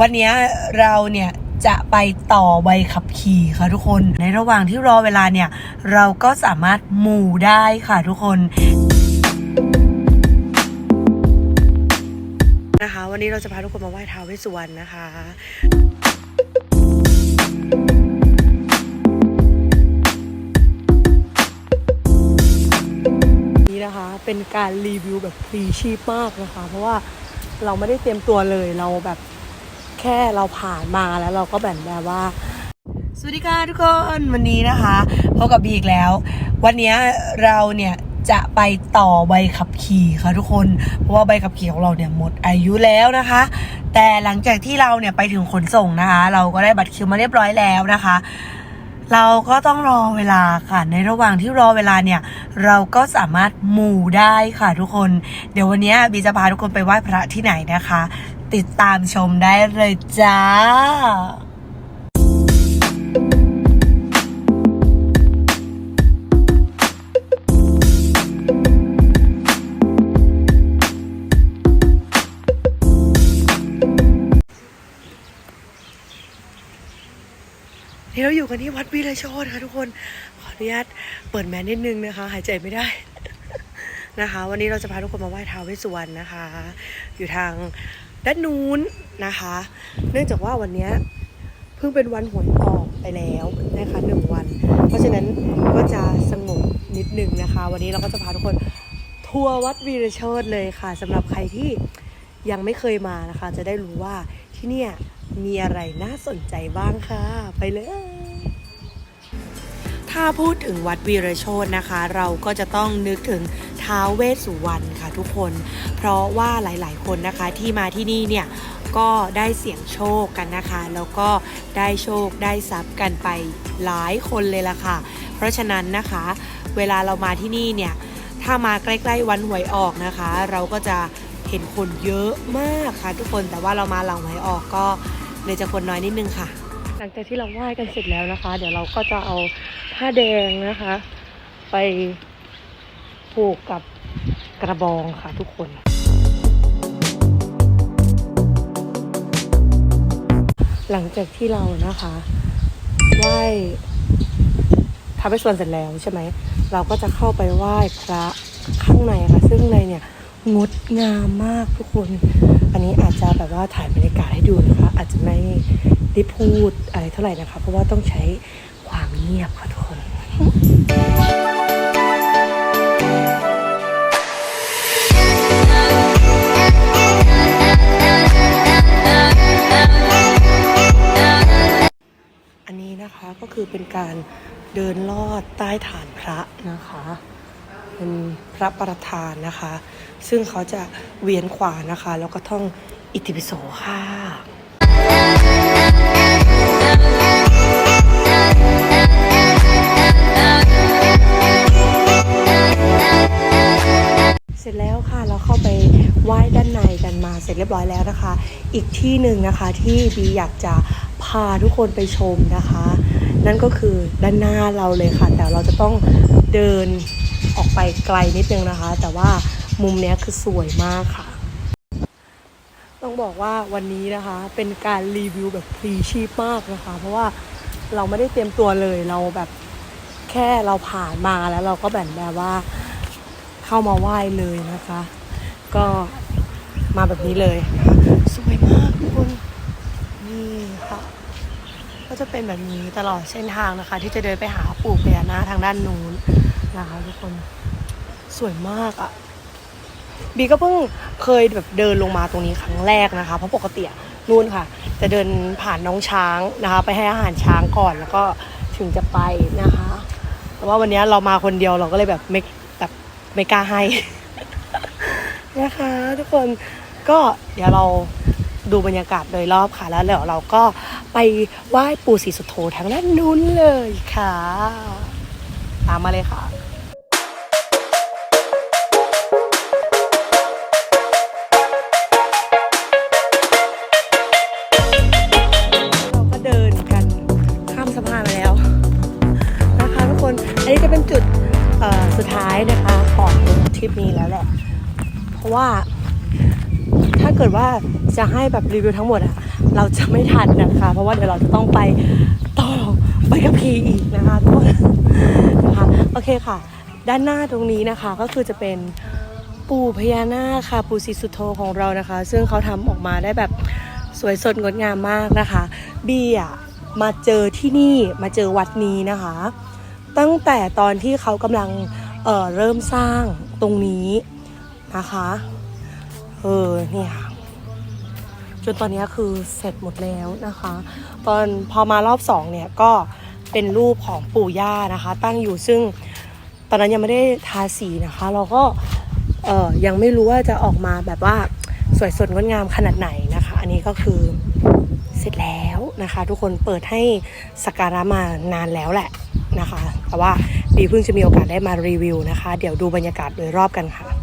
วันนี้เราเนี่ยจะไปต่อใบขับขี่ค่ะทุกคน ในระหว่างที่รอเวลาเนี่ย เราก็สามารถหมู่ได้ค่ะทุกคนนะคะ วันนี้เราจะพาทุกคนมาไหว้ท้าวเวสสุวรรณนะคะนี้นะคะ เป็นการรีวิวแบบฟรีชีพมากนะคะ เพราะว่าเราไม่ได้เตรียมตัวเลยเราแบบ แค่เราผ่านมาแล้วเราก็แบบแบบว่า สวัสดีค่ะทุกคนวันนี้นะคะพบกับบีอีกแล้ว วันนี้เราเนี่ยจะไปต่อใบขับขี่ค่ะทุกคน เพราะว่าใบขับขี่ของเราเนี่ยหมดอายุแล้วนะคะ แต่หลังจากที่เราเนี่ยไปถึงขนส่งนะคะ เราก็ได้บัตรคิวมาเรียบร้อยแล้วนะคะ เราก็ต้องรอเวลาค่ะ ในระหว่างที่รอเวลาเนี่ย เราก็สามารถหมู่ได้ค่ะทุกคน เดี๋ยววันนี้บีจะพาทุกคนไปไหว้พระที่ไหนนะคะ ติดตามชมได้เลยจ้านี่เราอยู่กันที่วัดวีระโชตค่ะทุกคน ขออนุญาตเปิดแมสนิดนึงนะคะ หายใจไม่ได้นะคะ วันนี้เราจะพาทุกคนมาไหว้ท้าวเวสสุวรรณนะคะ อยู่ทาง ด้านนู้นนะคะ เนื่องจากว่าวันนี้เพิ่งเป็นวันหวยออกไปแล้วนะคะหนึ่งวัน เพราะฉะนั้นก็จะสงบนิดหนึ่งนะคะ วันนี้เราก็จะพาทุกคนทัวร์วัดวีระชตเลยค่ะสำหรับใครที่ยังไม่เคยมานะคะ จะได้รู้ว่าที่เนี่ยมีอะไรน่าสนใจบ้างค่ะ ไปเลย ถ้าพูดถึงวัดวีรโชตนะคะ เราก็จะต้องนึกถึง ท้าวเวสสุวรรณค่ะทุกคน เพราะว่าหลายๆ คนนะคะที่มาที่นี่เนี่ยก็ได้เสี่ยงโชคกันนะคะ แล้วก็ได้โชคได้ทรัพย์กันไปหลายคนเลยล่ะค่ะ เพราะฉะนั้นนะคะ เวลาเรามาที่นี่เนี่ยถ้ามาใกล้ๆวันหวยออกนะคะ เราก็จะเห็นคนเยอะมากค่ะ ทุกคนแต่ว่าเรามาหลังหวยออกก็เลยจะคนน้อยนิดนึงค่ะ หลังจากที่เราไหว้กันเสร็จแล้วนะคะ เดี๋ยวเราก็จะเอาผ้าแดงนะคะ ไป ผูกกับกระบองค่ะทุกคน หลังจากที่เรานะคะไหว้ทำให้ส่วนเสร็จแล้วใช่ไหม เราก็จะเข้าไปไหว้พระข้างในค่ะ ซึ่งในเนี่ยงดงามมากทุกคน อันนี้อาจจะแบบว่าถ่ายบรรยากาศให้ดูนะคะ อาจจะไม่ได้พูดอะไรเท่าไหร่นะคะ เพราะว่าต้องใช้ความเงียบค่ะทุกคน เป็นการเดินลอดใต้ฐานพระนะคะ เป็นพระประธานนะคะ ซึ่งเขาจะเวียนขวานะคะ แล้วก็ท่องอิติปิโสค่ะเสร็จแล้วค่ะเราเข้าไปไหว้ด้านในกันมาเสร็จเรียบร้อยแล้วนะคะ อีกที่หนึ่งนะคะที่บีอยากจะพาทุกคนไปชมนะคะ นั่นก็คือด้านหน้าเราเลยค่ะ แต่เราจะต้องเดินออกไปไกลนิดนึงนะคะ แต่ว่ามุมนี้คือสวยมากค่ะ ต้องบอกว่าวันนี้นะคะเป็นการรีวิวแบบฟรีชีพมากนะคะ เพราะว่าเราไม่ได้เตรียมตัวเลยเราแบบแค่เราผ่านมาแล้วเราก็แบบแบบว่าเข้ามาไหว้เลยนะคะ ก็มาแบบนี้เลย สวยมากทุกคนนี่ค่ะ ก็จะเป็นแบบนี้ตลอดเส้นทางนะคะ ที่จะเดินไปหาปู่พญานาคทางด้านนู้นนะคะทุกคนสวยมากอะ่ะบีก็เพิ่งเคยแบบเดินลงมาตรงนี้ครั้งแรกนะคะ เพราะปกติอะนู่นค่ะ จะเดินผ่านน้องช้างนะคะ ไปให้อาหารช้างก่อนแล้วก็ถึงจะไปนะคะ แต่ว่าวันนี้เรามาคนเดียวเราก็เลยแบบไม่แบบไม่กล้าให้นะคะ ทุกคนก็เดี๋ยวเราดูบรรยากาศโดยรอบค่ะแล้วเดี๋ยวเราก็ ไปไหว้ปู่ศรีสุโธทางด้านนู้นเลยค่ะ ตามมาเลยค่ะเราก็เดินกันข้ามสะพานมาแล้วนะคะทุกคนอันนี้จะเป็นจุดสุดท้ายนะคะของทริปนี้แล้วแหละ เพราะว่าถ้าเกิดว่าจะให้แบบรีวิวทั้งหมดอะ เราจะไม่ทันนะคะ เพราะว่าเดี๋ยวเราจะต้องไปต่อไปกับพีอีกนะคะทุกคนนะคะโอเคค่ะ ด้านหน้าตรงนี้นะคะก็คือจะเป็นปู่พญานาคค่ะปู่ศรีสุโธของเรานะคะ ซึ่งเขาทำออกมาได้แบบสวยสดงดงามมากนะคะบีอะมาเจอที่นี่มาเจอวัดนี้นะคะ ตั้งแต่ตอนที่เขากำลังเอ่อเริ่มสร้างตรงนี้นะคะเออเนี่ยค่ะ จนตอนนี้คือเสร็จหมดแล้วนะคะ ตอนพอมารอบสองเนี่ยก็เป็นรูปของปู่ย่านะคะ ตั้งอยู่ซึ่งตอนนั้นยังไม่ได้ทาสีนะคะ เราก็เออยังไม่รู้ว่าจะออกมาแบบว่าสวยสดงดงามขนาดไหนนะคะ อันนี้ก็คือเสร็จแล้วนะคะ ทุกคนเปิดให้สักการะมานานแล้วแหละนะคะ แต่ว่าบีเพิ่งจะมีโอกาสได้มารีวิวนะคะ เดี๋ยวดูบรรยากาศโดยรอบกันค่ะ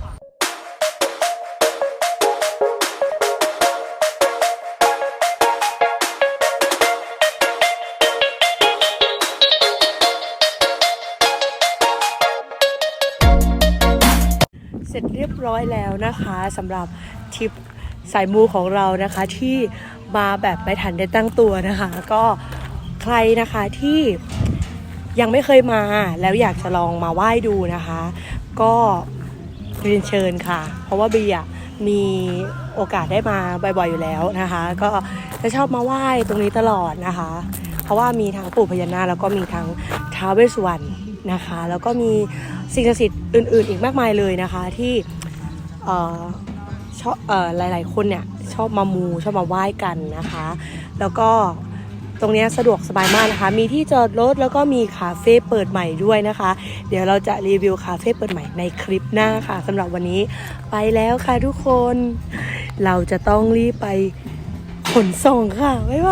เสร็จเรียบร้อยแล้วนะคะสำหรับทริปสายมูของเรานะคะที่มาแบบไม่ทันได้ตั้งตัวนะคะ ก็ใครนะคะที่ยังไม่เคยมาแล้วอยากจะลองมาไหว้ดูนะคะ ก็เรียนเชิญค่ะ เพราะว่าเบียมีโอกาสได้มาบ่อยๆอยู่แล้วนะคะ ก็จะชอบมาไหว้ตรงนี้ตลอดนะคะ เพราะว่ามีทั้งปู่พญานาคแล้วก็มีทั้งท้าวเวสสุวรรณ นะคะ แล้วก็มีสิ่งศักดิ์สิทธิ์อื่น ๆ อีกมากมายเลยนะคะ ที่เออชอบเออหลาย ๆ คนเนี่ยชอบมามูชอบมาไหว้กันนะคะ แล้วก็ตรงเนี้ยสะดวกสบายมากนะคะ มีที่จอดรถแล้วก็มีคาเฟ่เปิดใหม่ด้วยนะคะ เดี๋ยวเราจะรีวิวคาเฟ่เปิดใหม่ในคลิปหน้าค่ะสำหรับวันนี้ไปแล้วค่ะทุกคน เราจะต้องรีบไปขนส่งค่ะ บ๊ายบาย